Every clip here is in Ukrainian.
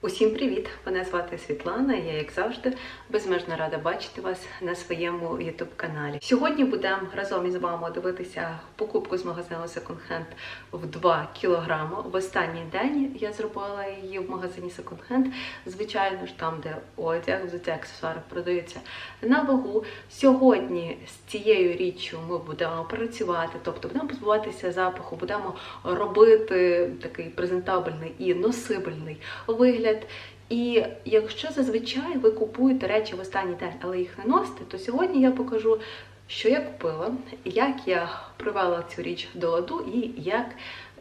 Усім привіт! Мене звати Світлана. Я, як завжди, безмежно рада бачити вас на своєму youtube каналі. Сьогодні будемо разом із вами дивитися покупку з магазину Second Hand в 2 кг. В останній день я зробила її в магазині Second Hand. Звичайно ж, там, де одяг, взуття, аксесуари продаються на вагу. Сьогодні з цією річчю ми будемо працювати, тобто будемо позбуватися запаху, будемо робити такий презентабельний і носибельний вигляд. І якщо зазвичай ви купуєте речі в останній день, але їх не носите, то сьогодні я покажу, що я купила, як я привела цю річ до ладу і як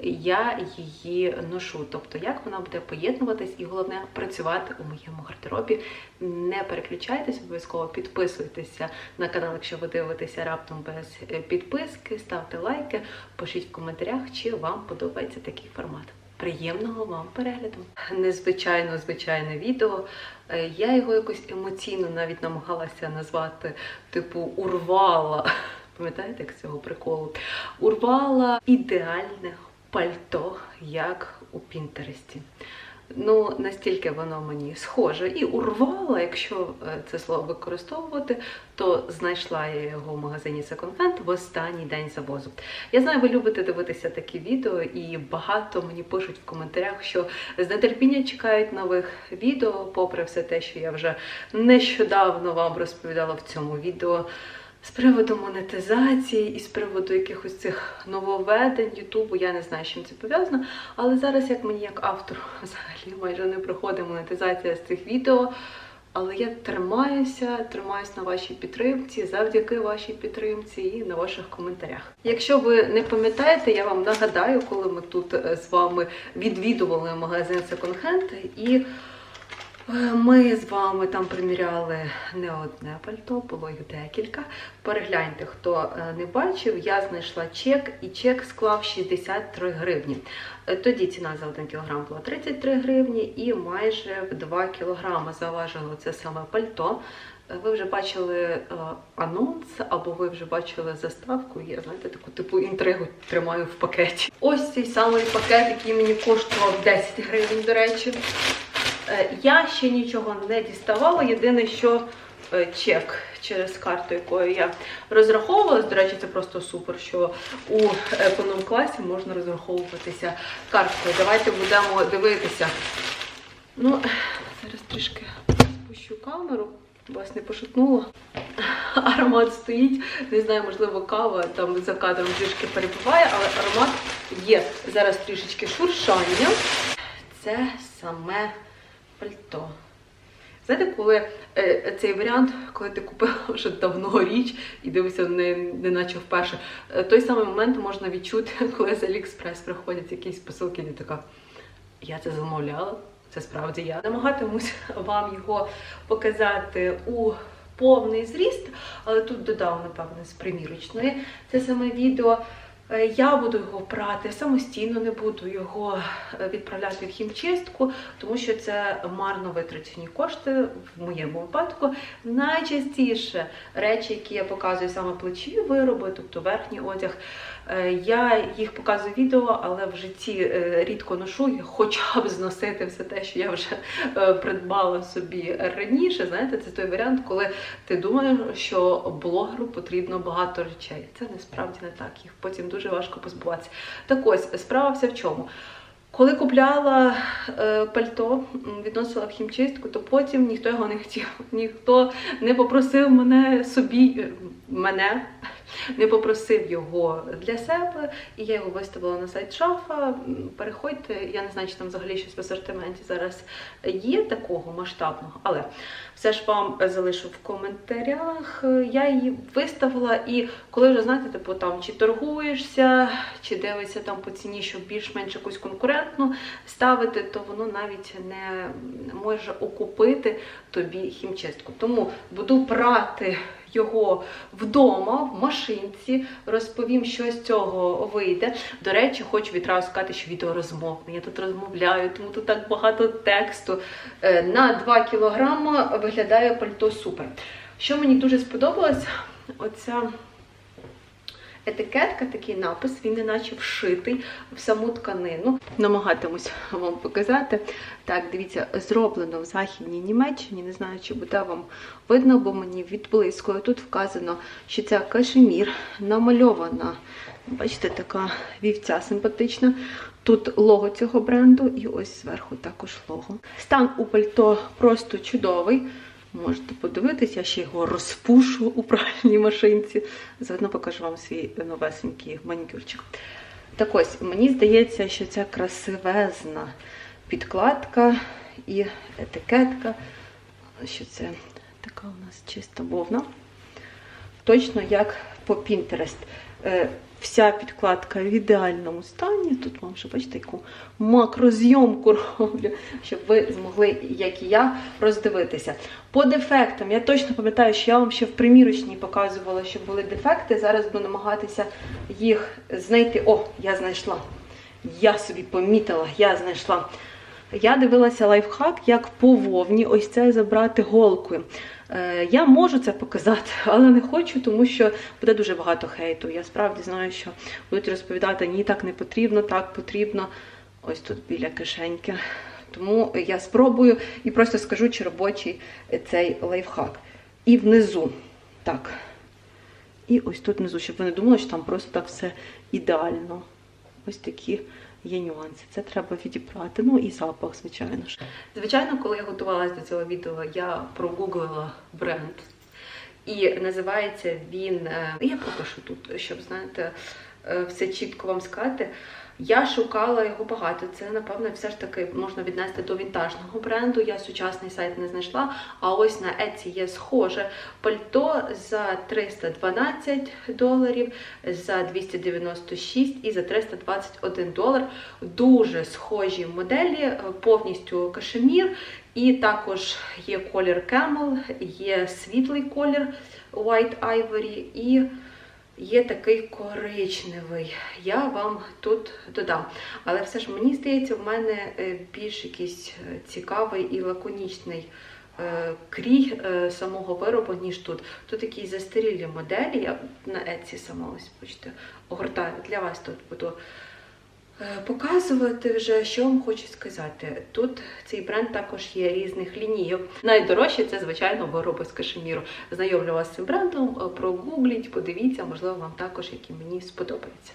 я її ношу. Тобто, як вона буде поєднуватись і головне працювати у моєму гардеробі. Не переключайтесь, обов'язково підписуйтеся на канал, якщо ви дивитеся раптом без е, підписки, ставте лайки, пишіть в коментарях, чи вам подобається такий формат. Приємного вам перегляду. Незвичайно звичайне відео. Е, Я його якось емоційно навіть намагалася назвати, типу, урвала. Пам'ятаєте, як з цього приколу? Урвала ідеальне пальто, як у Пінтересті. Ну, настільки воно мені схоже. І урвала, якщо е, це слово використовувати, то знайшла я його в магазині Second Hand в останній день завозу. Я знаю, ви любите дивитися такі відео, і багато мені пишуть в коментарях, що з нетерпінням чекають нових відео, попри все те, що я вже нещодавно вам розповідала в цьому відео. З приводу монетизації і з приводу якихось цих нововведень Ютубу, я не знаю, з чим це пов'язано. Але зараз, як мені як автору, взагалі майже не проходить монетизація з цих відео. Але я тримаюся, тримаюся на вашій підтримці, завдяки вашій підтримці і на ваших коментарях. Якщо ви не пам'ятаєте, я вам нагадаю, коли ми тут е, з вами відвідували магазин Second Hand, і Ми з вами там приміряли не одне пальто, було їх декілька. Перегляньте, хто е, не бачив, я знайшла чек, і чек склав 63 гривні. Е, Тоді ціна за 1 кг була 33 гривні, і майже в 2 кг заважило це саме пальто. Е, Ви вже бачили анонс, або ви вже бачили заставку. Я знаєте, таку типу інтригу тримаю в пакеті. Ось цей самий пакет, який мені коштував 10 гривень, до речі. Е, Я ще нічого не діставала. Єдине, що е, чек через карту, якою я розраховувалась. До речі, це просто супер, що у економ-класі можна розраховуватися карткою. Давайте будемо дивитися. Ну, зараз трішки спущу камеру, вас не пошатнуло. Аромат стоїть, не знаю, можливо, кава там за кадром трішки перебуває, але аромат є. Зараз трішечки шуршання. Це саме пальто. Знаєте, коли е, цей варіант, коли ти купила вже давно річ і дивишся не, не наче вперше, е, той самий момент можна відчути, коли з Аліекспрес приходять якісь посилки, і така, я це замовляла, це справді я. Намагатимусь вам його показати у повний зріст, але тут додав, напевне, з примірочної це саме відео. Е, Я буду його прати самостійно, не буду його е, відправляти в хімчистку, тому що це марно витрачені кошти в моєму випадку. Найчастіше речі, які я показую саме плечі вироби, тобто верхній одяг. Е, Я їх показую відео, але в житті е, рідко ношу, я хоча б зносити все те, що я вже е, придбала собі раніше. Знаєте, це той варіант, коли ти думаєш, що блогеру потрібно багато речей. Це насправді не так. Їх потім дуже важко позбуватися. Так ось справа вся в чому. Коли купляла е, пальто, відносила в хімчистку, то потім ніхто його не хотів. Ніхто не попросив мене собі, е, мене не попросив його для себе, і я його виставила на сайт шафа. Переходьте, я не знаю, чи там взагалі щось в асортименті зараз є такого масштабного, але все ж вам залишу в коментарях. Е, Я її виставила, і коли вже знаєте, типу там чи торгуєшся, чи дивишся там по ціні, щоб більш-менш якусь конкурентну ставити, то воно навіть не може окупити тобі хімчистку. Тому буду прати його вдома, в машинці, розповім, що з цього вийде. До речі, хочу відразу сказати, що відео розмовне. Я тут розмовляю, тому тут так багато тексту. Е, На 2 кілограми виглядає пальто супер. Що мені дуже сподобалось, оця етикетка, такий напис, він неначе вшитий в саму тканину. Намагатимусь вам показати. Так, дивіться, зроблено в Західній Німеччині. Не знаю, чи буде вам видно, бо мені відблискує. Тут вказано, що це кашемір, намальована. Бачите, така вівця симпатична. Тут лого цього бренду, і ось зверху також лого. Стан у пальто просто чудовий. Можете подивитися, я ще його розпушу у пральній машинці. Заодно покажу вам свій новесенький манікюрчик. Так ось, мені здається, що ця красивезна підкладка і етикетка, що це така у нас чиста вовна. Точно як по Pinterest. Вся підкладка в ідеальному стані. Тут вам ще бачите, яку макрозйомку роблю, щоб ви змогли, як і я, роздивитися. По дефектам, я точно пам'ятаю, що я вам ще в примірочній показувала, що були дефекти. Зараз буду намагатися їх знайти. О, я знайшла. Я собі помітила, я знайшла. Я дивилася лайфхак, як по вовні ось це забрати голкою. Е, Я можу це показати, але не хочу, тому що буде дуже багато хейту. Я справді знаю, що будуть розповідати, ні, так не потрібно, так потрібно. Ось тут біля кишеньки. Тому я спробую і просто скажу, чи робочий цей лайфхак. І внизу. Так. І ось тут внизу, щоб ви не думали, що там просто так все ідеально. Ось такі є нюанси. Це треба відібрати. Ну і запах, звичайно ж. Звичайно, коли я готувалася до цього відео, я прогуглила бренд. І називається він. е, Я покажу тут, щоб знаєте, все чітко вам сказати. Я шукала його багато. Це, напевно, все ж таки можна віднести до вінтажного бренду. Я сучасний сайт не знайшла. А ось на Etsy є схоже пальто за 312 доларів, за 296 і за 321 долар. Дуже схожі моделі, е, повністю кашемір. І також є колір Camel, є світлий колір White Ivory і є такий коричневий. Я вам тут додам. Але все ж мені здається, в мене е, більш якийсь е, цікавий і лаконічний е, крій самого виробу, ніж тут. Тут такі застарілі моделі. Я на Etsy сама ось бачите, огортаю для вас тут буду. Е, Показувати вже, що вам хочу сказати. Тут цей бренд також є різних лінійок. Найдорожче це, звичайно, вироби з кашеміру. Знайомлю вас з цим брендом, е, прогугліть, подивіться, можливо, вам також, які мені сподобається.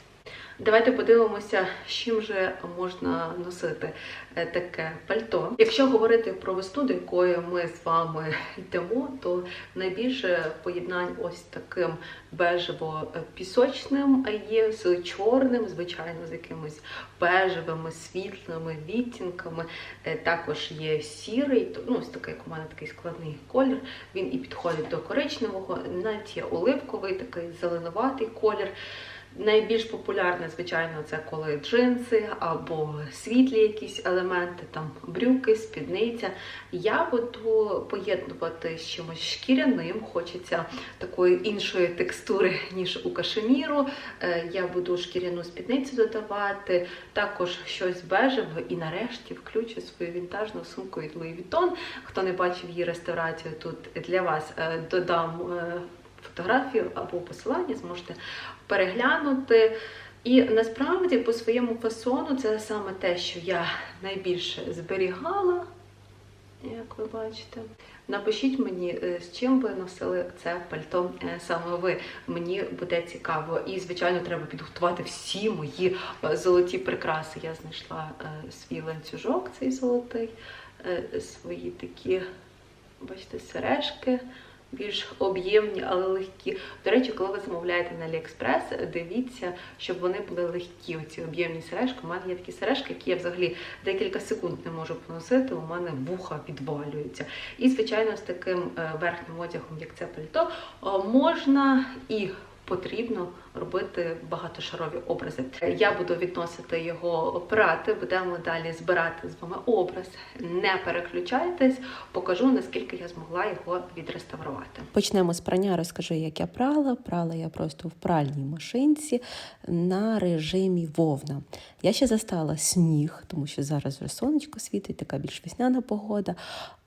Давайте подивимося, з чим же можна носити е, таке пальто. Якщо говорити про весну, до якої ми з вами йдемо, то найбільше поєднань ось таким бежево-пісочним є з чорним, звичайно, з якимись бежевими, світлими відтінками. Е, Також є сірий, ну ось такий, як у мене такий складний колір. Він і підходить до коричневого, навіть є оливковий, такий зеленуватий колір. Найбільш популярне, звичайно, це коли джинси або світлі якісь елементи, там брюки, спідниця. Я буду поєднувати з чимось шкіряним, хочеться такої іншої текстури, ніж у кашеміру. Е, Я буду шкіряну спідницю додавати, також щось бежеве і нарешті включу свою вінтажну сумку від Louis Vuitton. Хто не бачив її реставрацію, тут для вас е, додам. Фотографію або посилання зможете переглянути. І насправді по своєму фасону це саме те, що я найбільше зберігала, як ви бачите. Напишіть мені, е, з чим ви носили це пальто е, саме ви. Мені буде цікаво. І, звичайно, треба підготувати всі мої е, золоті прикраси. Я знайшла свій ланцюжок, цей золотий, свої такі, бачите, сережки більш об'ємні, але легкі. До речі, коли ви замовляєте на AliExpress, дивіться, щоб вони були легкі. Оці об'ємні сережки. У мене є такі сережки, які я взагалі декілька секунд не можу поносити. У мене вуха відвалюються. І, звичайно, з таким е, верхнім одягом, як це пальто, е, можна і потрібно робити багатошарові образи. Я буду відносити його прати, будемо далі збирати з вами образ. Не переключайтесь, покажу наскільки я змогла його відреставрувати. Почнемо з прання. Розкажу, як я прала. Прала я просто в пральній машинці на режимі вовна. Я ще застала сніг, тому що зараз вже сонечко світить, така більш весняна погода.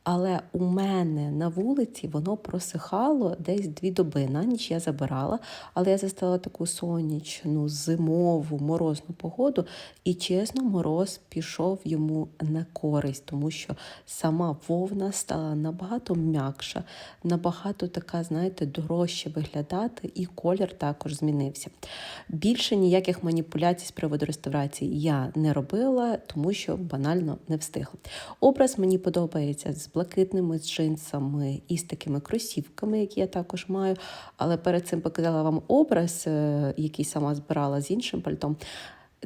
Але у мене на вулиці воно просихало десь дві доби. На ніч я забирала, але я застала таку сонячну, зимову, морозну погоду, і чесно, мороз пішов йому на користь, тому що сама вовна стала набагато м'якша, набагато така, знаєте, дорожче виглядати, і колір також змінився. Більше ніяких маніпуляцій з приводу реставрації я не робила, тому що банально не встигла. Образ мені подобається з блакитними джинсами і з такими кросівками, які я також маю. Але перед цим показала вам образ, е, який сама збирала з іншим пальтом.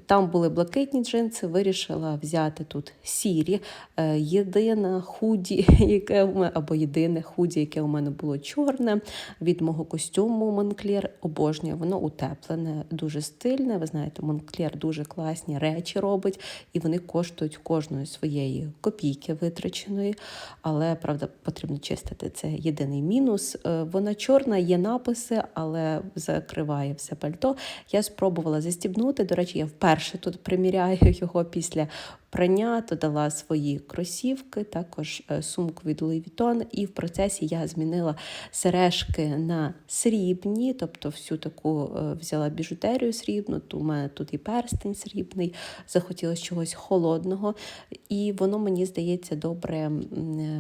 Там були блакитні джинси, вирішила взяти тут сірі. Е, Єдине худі, яке у мене, або єдине худі, яке у мене було чорне від мого костюму Монклір. Обожнюю, воно утеплене, дуже стильне. Ви знаєте, Монклір дуже класні речі робить, і вони коштують кожної своєї копійки витраченої. Але правда, потрібно чистити. Це єдиний мінус. Е, Вона чорна, є написи, але закриває все пальто. Я спробувала застібнути. До речі, я вперше тут приміряю його після прання, додала свої кросівки, також е, сумку від Louis Vuitton, і в процесі я змінила сережки на срібні, тобто всю таку е, взяла біжутерію срібну. То у мене тут і перстень срібний, захотілося чогось холодного, і воно мені здається добре е,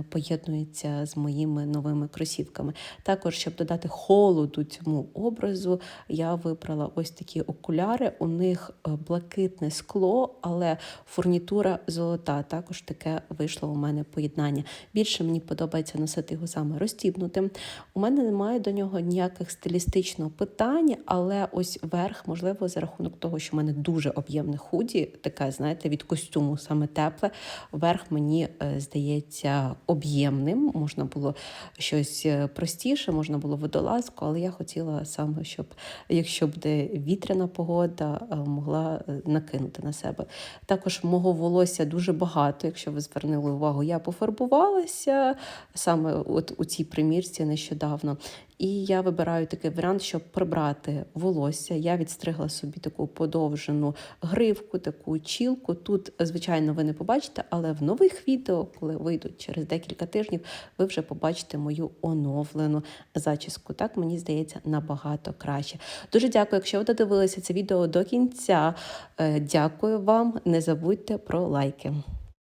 поєднується з моїми новими кросівками. Також, щоб додати холоду цьому образу, я вибрала ось такі окуляри. У них блакитне скло, але фурнітура золота. Також таке вийшло у мене поєднання. Більше мені подобається носити його саме розтібнутим. У мене немає до нього ніяких стилістичних питань, але ось верх, можливо, за рахунок того, що в мене дуже об'ємне худі, таке, знаєте, від костюму саме тепле. Верх мені е, здається об'ємним. Можна було щось е, простіше, можна було водолазку, але я хотіла саме, щоб якщо буде вітряна погода, е, могла накинути на себе. Також мого волосся дуже багато, якщо ви звернули увагу, я пофарбувалася саме от у цій примірці нещодавно. І я вибираю такий варіант, щоб прибрати волосся. Я відстригла собі таку подовжену гривку, таку чілку. Тут, звичайно, ви не побачите, але в нових відео, коли вийдуть через декілька тижнів, ви вже побачите мою оновлену зачіску. Так мені здається набагато краще. Дуже дякую, якщо ви додивилися це відео до кінця. Е, Дякую вам. Не забудьте про лайки.